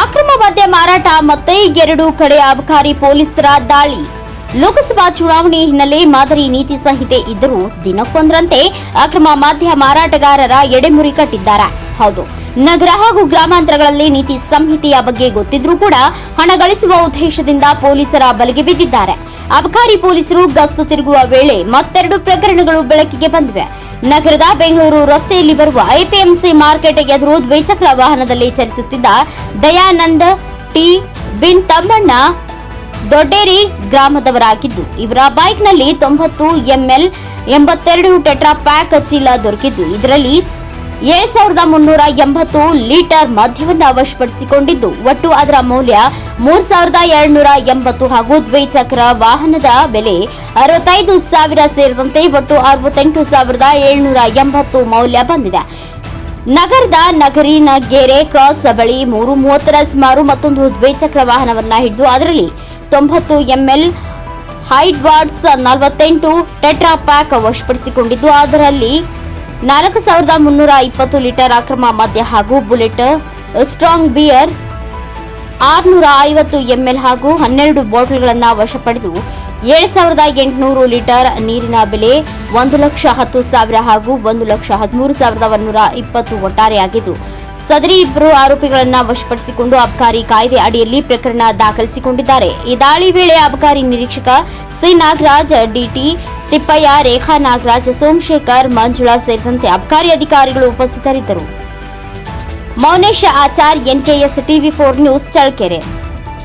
ಅಕ್ರಮ ಮದ್ಯ ಮಾರಾಟ ಮತ್ತೆ ಎರಡು ಕಡೆ ಅಬಕಾರಿ ಪೊಲೀಸರ ದಾಳಿ. ಲೋಕಸಭಾ ಚುನಾವಣೆ ಹಿನ್ನೆಲೆ ಮಾದರಿ ನೀತಿ ಸಂಹಿತೆ ಇದ್ದರೂ ದಿನಕ್ಕೊಂದರಂತೆ ಅಕ್ರಮ ಮದ್ಯ ಮಾರಾಟಗಾರರ ಎಡೆಮುರಿ ಕಟ್ಟಿದ್ದಾರೆ. ಹೌದು, ನಗರ ಹಾಗೂ ಗ್ರಾಮಾಂತರಗಳಲ್ಲಿ ನೀತಿ ಸಂಹಿತೆಯ ಬಗ್ಗೆ ಗೊತ್ತಿದ್ರೂ ಕೂಡ ಹಣ ಗಳಿಸುವ ಉದ್ದೇಶದಿಂದ ಪೊಲೀಸರ ಬಲೆಗೆ ಬಿದ್ದಿದ್ದಾರೆ. ಅಬಕಾರಿ ಪೊಲೀಸರು ಗಸ್ತು ತಿರುಗುವ ವೇಳೆ ಮತ್ತೆರಡು ಪ್ರಕರಣಗಳು ಬೆಳಕಿಗೆ ಬಂದಿವೆ. ನಗರದ ಬೆಂಗಳೂರು ರಸ್ತೆಯಲ್ಲಿ ಬರುವ ಎಪಿಎಂಸಿ ಮಾರ್ಕೆಟ್ ಎದುರು ದ್ವಿಚಕ್ರ ವಾಹನದಲ್ಲಿ ಚಲಿಸುತ್ತಿದ್ದ ದಯಾನಂದ ಟಿ. ಬಿನ್ ತಮ್ಮಣ್ಣ ದೊಡ್ಡೇರಿ ಗ್ರಾಮದವರಾಗಿದ್ದು, ಇವರ ಬೈಕ್ನಲ್ಲಿ ತೊಂಬತ್ತು ಎಂಎಲ್ ಎಂಬತ್ತೆರಡು ಟೆಟ್ರಾ ಪ್ಯಾಕ್ ಚೀಲ ದೊರಕಿದ್ದು, ಇದರಲ್ಲಿ ಏಳು ಸಾವಿರದ ಮುನ್ನೂರ ಎಂಬತ್ತು ಲೀಟರ್ ಮದ್ಯವನ್ನು ವಶಪಡಿಸಿಕೊಂಡಿದ್ದು ಒಟ್ಟು ಅದರ ಮೌಲ್ಯ ಮೂರು ಸಾವಿರದ ಏಳ್ನೂರ ಎಂಬತ್ತು ಹಾಗೂ ದ್ವಿಚಕ್ರ ವಾಹನದ ಬೆಲೆ ಅರವತ್ತೈದು ಸಾವಿರ ಸೇರಿದಂತೆ ಒಟ್ಟು ಅರವತ್ತೆಂಟು ಸಾವಿರದ ಏಳ್ನೂರ ಎಂಬತ್ತು ಮೌಲ್ಯ ಬಂದಿದೆ. ನಗರದ ನಗರಿನಗೆರೆ ಕ್ರಾಸ್ ಬಳಿ ಮೂರು ಮೂವತ್ತರ ಸುಮಾರು ಮತ್ತೊಂದು ದ್ವಿಚಕ್ರ ವಾಹನವನ್ನು ಹಿಡಿದು ಅದರಲ್ಲಿ ತೊಂಬತ್ತು ಎಂಎಲ್ ಹೈಡ್ವಾರ್ಡ್ಸ್ ನಲವತ್ತೆಂಟು ಟೆಟ್ರಾ ಪ್ಯಾಕ್ ವಶಪಡಿಸಿಕೊಂಡಿದ್ದು ಅದರಲ್ಲಿ ನಾಲ್ಕು ಸಾವಿರದ ಮುನ್ನೂರ ಇಪ್ಪತ್ತು ಲೀಟರ್ ಅಕ್ರಮ ಮದ್ಯ ಹಾಗೂ ಬುಲೆಟ್, ಸ್ಟ್ರಾಂಗ್ ಬಿಯರ್, ಆರುನೂರ ಐವತ್ತು ಎಂಎಲ್ ಹಾಗೂ ಹನ್ನೆರಡು ಬಾಟಲ್ಗಳನ್ನು ವಶಪಡೆದು ಏಳು ಸಾವಿರದ ಎಂಟುನೂರು ಲೀಟರ್ ನೀರಿನ ಬೆಲೆ ಒಂದು ಲಕ್ಷ ಹತ್ತು ಸಾವಿರ ಹಾಗೂ ಒಂದು ಲಕ್ಷ ಹದಿಮೂರು ಸಾವಿರದ ಒಂದೂರ ಇಪ್ಪತ್ತು ಒಟ್ಟಾರೆಯಾಗಿದ್ದು, ಸದರಿ ಇಬ್ಬರು ಆರೋಪಿಗಳನ್ನು ವಶಪಡಿಸಿಕೊಂಡು ಅಬಕಾರಿ ಕಾಯ್ದೆ ಅಡಿಯಲ್ಲಿ ಪ್ರಕರಣ ದಾಖಲಿಸಿಕೊಂಡಿದ್ದಾರೆ. ಈ ದಾಳಿ ವೇಳೆ ಅಬಕಾರಿ ನಿರೀಕ್ಷಕ ಸಿ ನಾಗರಾಜ್ ಡಿಟಿ ತಿಪ್ಪಯ್ಯ, ರೇಖಾ ನಾಗರಾಜ್, ಸೋಮಶೇಖರ್, ಮಂಜುಳಾ ಸೇರಿದಂತೆ ಅಬಕಾರಿ ಅಧಿಕಾರಿಗಳು ಉಪಸ್ಥಿತರಿದ್ದರು. Mounesha Achar NKS TV four news, Challakere.